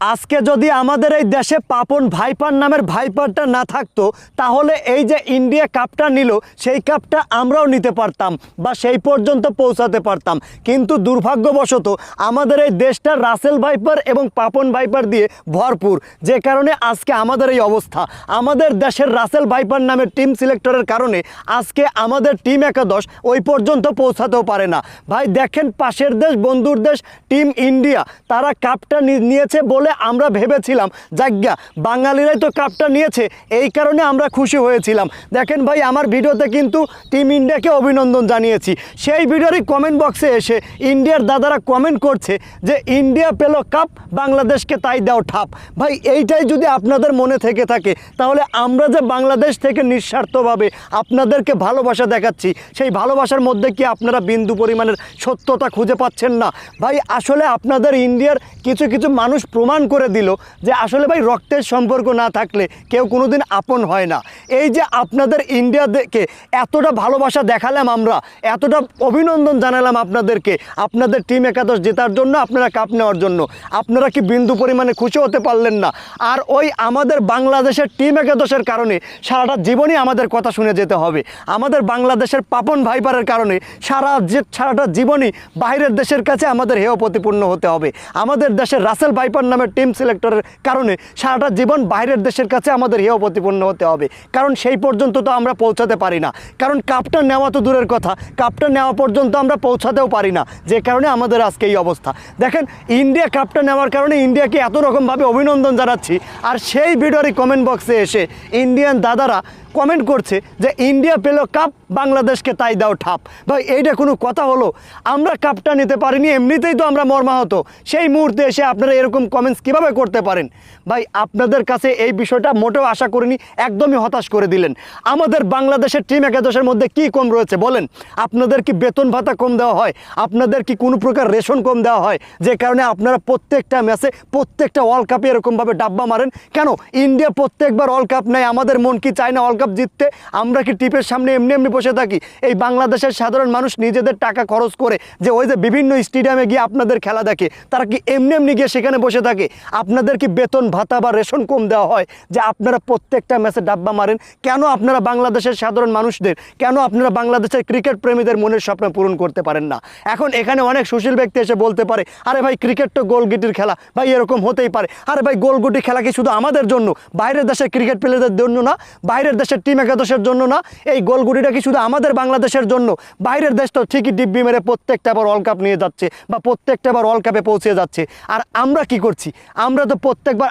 আজকে যদি আমাদের এই দেশে পাপন ভাইপার নামের ভাইপারটা না থাকতো, তাহলে এই যে ইন্ডিয়া কাপটা নিল, সেই কাপটা আমরাও নিতে পারতাম বা সেই পর্যন্ত পৌঁছাতে পারতাম। কিন্তু দুর্ভাগ্যবশত আমাদের এই দেশটা রাসেল ভাইপার এবং পাপন ভাইপার দিয়ে ভরপুর, যে কারণে আজকে আমাদের এই অবস্থা। আমাদের দেশের রাসেল ভাইপার নামের টিম সিলেক্টরের কারণে আজকে আমাদের টিম একাদশ ওই পর্যন্ত পৌঁছাতেও পারে না। ভাই, দেখেন পাশের দেশ, বন্ধুর দেশ, টিম ইন্ডিয়া, তারা কাপটা নিয়েছে বলে আমরা ভেবেছিলাম যাজ্ঞা বাঙালিরাই তো কাপটা নিয়েছে, এই কারণে আমরা খুশি হয়েছিলাম। দেখেন ভাই, আমার ভিডিওতে কিন্তু টিম ইন্ডিয়াকে অভিনন্দন জানিয়েছি। সেই ভিডিওরই কমেন্ট বক্সে এসে ইন্ডিয়ার দাদারা কমেন্ট করছে যে, ইন্ডিয়া পেল কাপ, বাংলাদেশকে তাই দাও ঠাপ। ভাই, এইটাই যদি আপনাদের মনে থেকে থাকে, তাহলে আমরা যে বাংলাদেশ থেকে নিঃস্বার্থভাবে আপনাদেরকে ভালোবাসা দেখাচ্ছি, সেই ভালোবাসার মধ্যে কি আপনারা বিন্দু পরিমাণের সত্যতা খুঁজে পাচ্ছেন না? ভাই, আসলে আপনাদের ইন্ডিয়ার কিছু কিছু মানুষ প্রমাণ করে দিল যে আসলে ভাই রক্তের সম্পর্ক না থাকলে কেউ কোনোদিন আপন হয় না। এই যে আপনাদের ইন্ডিয়াকে এতটা ভালোবাসা দেখালাম আমরা, এতটা অভিনন্দন জানালাম আপনাদেরকে, আপনাদের টিম একাদশ জেতার জন্য, আপনারা কাপ নেওয়ার জন্য। আপনারা কি বিন্দু পরিমাণে খুশি হতে পারলেন না? আর ওই আমাদের বাংলাদেশের টিম একাদশের কারণে সারাটা জীবনই আমাদের কথা শুনে যেতে হবে। আমাদের বাংলাদেশের পাপন ভাইপারের কারণে সারা যে সারাটা জীবনই বাইরের দেশের কাছে আমাদের হেয় প্রতিপূর্ণ হতে হবে। আমাদের দেশের রাসেল ভাইপার নামের টিম সিলেক্টরের কারণে সারাটা জীবন বাইরের দেশের কাছে আমাদের হেয় প্রতিপূর্ণ হতে হবে। কারণ সেই পর্যন্ত তো আমরা পৌঁছাতে পারি না। কারণ কাপটা নেওয়া তো দূরের কথা। কাপটা নেওয়া পর্যন্ত আমরা পৌঁছাতেও পারি না। যে কারণে আমাদের আজকে এই অবস্থা। দেখেন ইন্ডিয়া কাপটা নেওয়ার কারণে ইন্ডিয়াকে এত রকমভাবে অভিনন্দন জানাচ্ছি। আর সেই ভিডিওরই কমেন্ট বক্সে এসে ইন্ডিয়ান দাদারা কমেন্ট করছে যে ইন্ডিয়া পেল কাপ বাংলাদেশকে তাই দাও ঠাপ। ভাই, এইটা কোনো কথা হলো? আমরা কাপটা নিতে পারিনি, এমনিতেই তো আমরা মর্মাহত। সেই মুহূর্তে এসে আপনারা এরকম কমেন্টস কীভাবে করতে পারেন? ভাই, আপনাদের কাছে এই বিষয়টা মোটেও আশা করিনি, একদমই হতাশ করে দিলেন। আমাদের বাংলাদেশের টিম একাদশের মধ্যে কি কম রয়েছে বলেন? আপনাদের কি বেতন ভাতা কম দেওয়া হয়? আপনাদের কি কোনো প্রকার রেশন কম দেওয়া হয়? যে কারণে আপনারা প্রত্যেকটা ম্যাচে প্রত্যেকটা ওয়ার্ল্ড কাপে এরকমভাবে ডাব্বা মারেন। কেন? ইন্ডিয়া প্রত্যেকবার ওয়ার্ল্ড কাপ নেয়, আমাদের মন কি চায় না ওয়ার্ল্ড কাপ জিততে আমরা কি টিপের সামনে এমনি এমনি বসে থাকি? এই বাংলাদেশের সাধারণ মানুষ নিজেদের টাকা খরচ করে যে ওই যে বিভিন্ন স্টেডিয়ামে গিয়ে আপনাদের খেলা দেখে, তারা কি এমনি এমনি গিয়ে সেখানে বসে থাকে? আপনাদের কি বেতন, ভাতা বা রেশন কম দেওয়া হয়? যে আপনারা প্রত্যেকটা ম্যাচে ডাব্বা মারেন, কেন আপনারা বাংলাদেশের সাধারণ মানুষদের, কেন আপনারা বাংলাদেশের ক্রিকেট প্রেমীদের মনের স্বপ্ন পূরণ করতে পারেন না? এখন এখানে অনেক সুশীল ব্যক্তি এসে বলতে পারে, আরে ভাই, ক্রিকেট তো গোলগিটির খেলা। ভাই, এরকম হতেই পারে। আরে ভাই, গোলগুটি খেলা কি শুধু আমাদের জন্য? বাইরের দেশের ক্রিকেট প্লেয়ারদের জন্য না, বাইরের দেশের টিম একাদশের জন্য না, এই গোলগুড়িটা কি শুধু আমাদের বাংলাদেশের জন্য? বাইরের দেশ তো ঠিকই ডিব্বি মেরে প্রত্যেকটা বার ওয়ার্ল্ড কাপ নিয়ে যাচ্ছে বা প্রত্যেকটা বার ওয়ার্ল্ড কাপে পৌঁছে যাচ্ছে। আর আমরা কি করছি? আমরা তো প্রত্যেকবার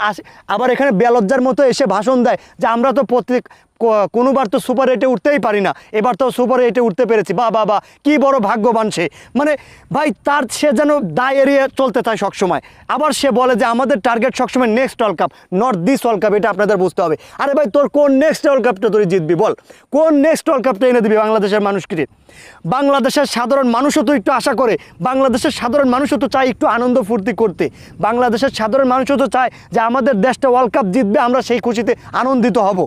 আবার এখানে বেলজ্জার মতো এসে ভাষণ দেয় যে আমরা তো প্রত্যেক কোনোবার তো সুপার এইটে উঠতেই পারি না। এবার তো সুপার এইটে উঠতে পেরেছি। বা বা বা, কী বড় ভাগ্যবান সে। মানে ভাই, তার সে যেন দায় এড়িয়ে চলতে চায় সবসময়। আবার সে বলে যে, আমাদের টার্গেট সবসময় next world cup not this world cup এটা আপনাদের বুঝতে হবে। আরে ভাই, তোর কোন নেক্সট ওয়ার্ল্ড কাপটা তুই জিতবি, বল। কোন নেক্সট ওয়ার্ল্ড কাপটা এনে দিবি বাংলাদেশের মানুষকে বাংলাদেশের সাধারণ মানুষও তো একটু আশা করে। বাংলাদেশের সাধারণ মানুষও তো চায় একটু আনন্দ ফুর্তি করতে। বাংলাদেশের সাধারণ মানুষও তো চায় যে, আমাদের দেশটা ওয়ার্ল্ড কাপ জিতবে, আমরা সেই খুশিতে আনন্দিত হব।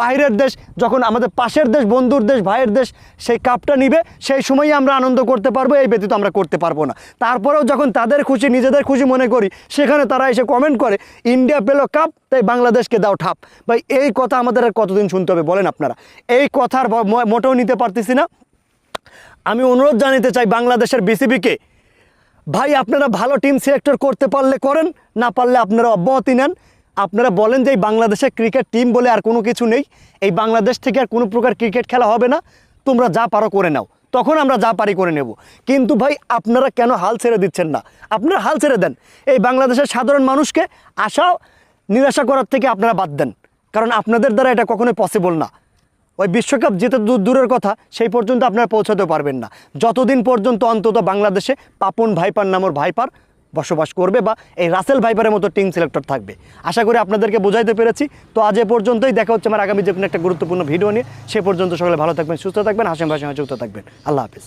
বাইরের দেশ, যখন আমাদের পাশের দেশ, বন্ধুর দেশ, ভাইয়ের দেশ, সেই কাপটা নিবে, সেই সময়ই আমরা আনন্দ করতে পারব, এই ব্যতীত আমরা করতে পারব না। তারপরেও যখন তাদের খুশি, নিজেদের খুশি মনে করি, সেখানে তারা এসে কমেন্ট করে, ইন্ডিয়া পেল কাপ, তাই বাংলাদেশকে দাও ঠাপ। ভাই, এই কথা আমাদের আর কতদিন শুনতে হবে, বলেন আপনারা। এই কথার মোটেও নিতে পারতেছি না। আমি অনুরোধ জানাতে চাই বাংলাদেশের বিসিবিকে, ভাই, আপনারা ভালো টিম সিলেক্টর করতে পারলে করেন, না পারলে আপনারা অব্যাহতি নেন। আপনারা বলেন যে এই বাংলাদেশের ক্রিকেট টিম বলে আর কোনো কিছু নেই। এই বাংলাদেশ থেকে আর কোনো প্রকার ক্রিকেট খেলা হবে না। তোমরা যা পারো করে নাও। তখন আমরা যা পারি করে নেব। কিন্তু ভাই, আপনারা কেন হাল ছেড়ে দিচ্ছেন না? আপনারা হাল ছেড়ে দেন। এই বাংলাদেশের সাধারণ মানুষকে আশা, নিরাশা করার থেকে আপনারা বাদ দেন। কারণ আপনাদের দ্বারা এটা কখনোই পসিবল না। ওই বিশ্বকাপ যেতে দূর, দূরের কথা, সেই পর্যন্ত আপনারা পৌঁছাতে পারবেন না। যতদিন পর্যন্ত অন্তত বাংলাদেশে পাপন ভাইপার নামর ভাইপার বসবাস করবে বা এই রাসেল ভাইপারের মতো টিম সিলেক্টর থাকবে। আশা করি আপনাদেরকে বোঝাইতে পেরেছি। তো আজ এ পর্যন্তই, দেখা হচ্ছে আমার আগামী যে কোনো একটা গুরুত্বপূর্ণ ভিডিও নিয়ে। সে পর্যন্ত সকলে ভালো থাকবেন, সুস্থ থাকবেন হাসিম ভাষণ যুক্ত থাকবেন। আল্লাহ হাফিজ।